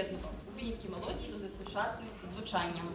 поєднував українські мелодії з сучасним звучанням.